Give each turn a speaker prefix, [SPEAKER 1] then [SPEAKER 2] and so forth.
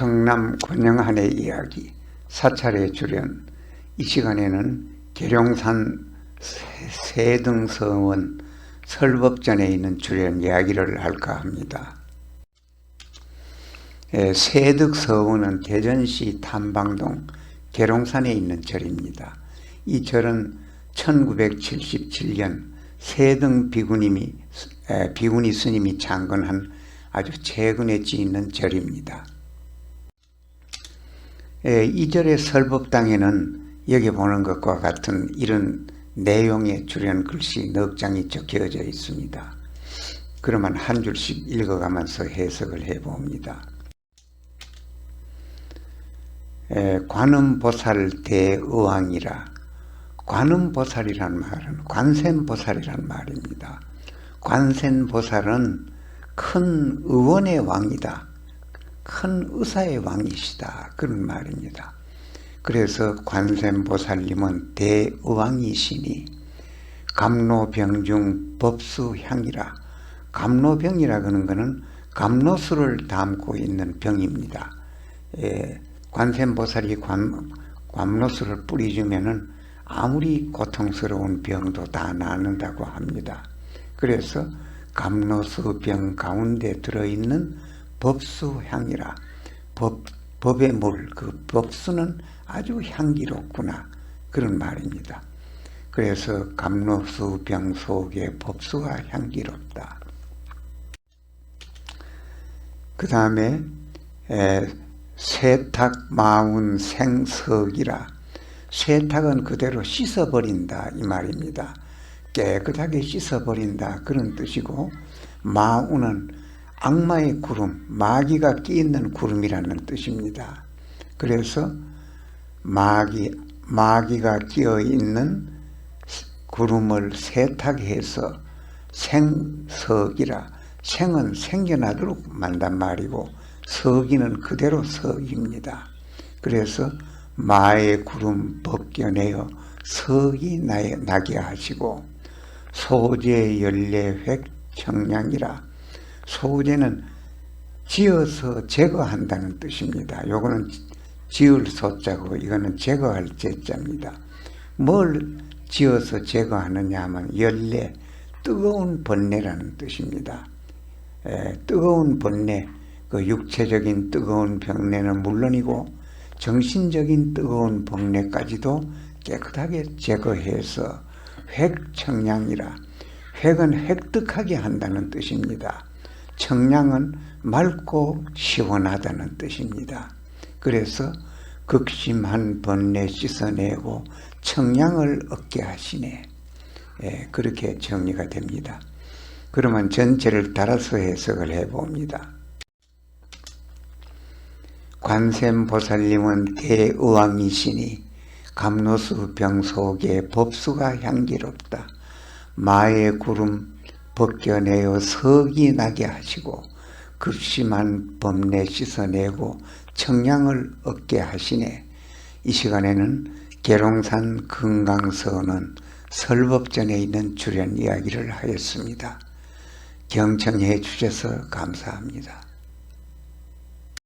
[SPEAKER 1] 청남 권영한의 이야기 사찰의 주련 이 시간에는 계룡산 세등서원 설법전에 있는 주련 이야기를 할까 합니다. 예, 세득서원은 대전시 탐방동 계룡산에 있는 절입니다. 이 절은 1977년 세등 비구님이 에, 비구니 스님이 창건한 아주 최근에 지은 절입니다. 예, 이 절의 설법당에는 여기 보는 것과 같은 이런 내용의 주련 글씨 넉 장이 적혀져 있습니다. 그러면 한 줄씩 읽어가면서 해석을 해봅니다. 에, 관음보살 대의왕이라 관음보살이란 말은 관세음보살이란 말입니다. 관세음보살은 큰 의원의 왕이다. 큰 의사의 왕이시다. 그런 말입니다. 그래서 관세음보살님은 대의왕이시니 감로병중 법수향이라 감로병이라 그는 것은 감로수를 담고 있는 병입니다. 예, 관세음보살이 관, 감로수를 뿌리주면은 아무리 고통스러운 병도 다 나는다고 합니다. 그래서 감로수 병 가운데 들어있는 법수향이라 법, 법의 물, 그 법수는 아주 향기롭구나 그런 말입니다. 그래서 감로수 병 속에 법수가 향기롭다. 그 다음에 세탁 마운 생석이라 세탁은 그대로 씻어버린다 이 말입니다. 깨끗하게 씻어버린다 그런 뜻이고 마운은 악마의 구름, 마귀가 끼 있는 구름이라는 뜻입니다. 그래서 마귀, 마귀가 끼어 있는 구름을 세탁해서 생석이라 생은 생겨나도록 만단 말이고 석이는 그대로 석입니다. 그래서 마의 구름 벗겨내어 석이 나게 하시고 소재 연례 획 청량이라 소재는 지어서 제거한다는 뜻입니다. 요거는 지을 소자고 이거는 제거할 제자입니다. 뭘 지어서 제거하느냐 하면 연례, 뜨거운 번뇌라는 뜻입니다. 에, 뜨거운 번뇌, 그 육체적인 뜨거운 병뇌는 물론이고 정신적인 뜨거운 번뇌까지도 깨끗하게 제거해서 획청량이라 획은 획득하게 한다는 뜻입니다. 청량은 맑고 시원하다는 뜻입니다. 그래서 극심한 번뇌 씻어내고 청량을 얻게 하시네. 예, 그렇게 정리가 됩니다. 그러면 전체를 따라서 해석을 해봅니다. 관세음보살님은 대의왕이시니 감로수 병 속에 법수가 향기롭다. 마의 구름 벗겨내어 석이 나게 하시고 급심한 범내 씻어내고 청량을 얻게 하시네. 이 시간에는 계룡산 금강서는 설법전에 있는 주련 이야기를 하였습니다. 경청해 주셔서 감사합니다.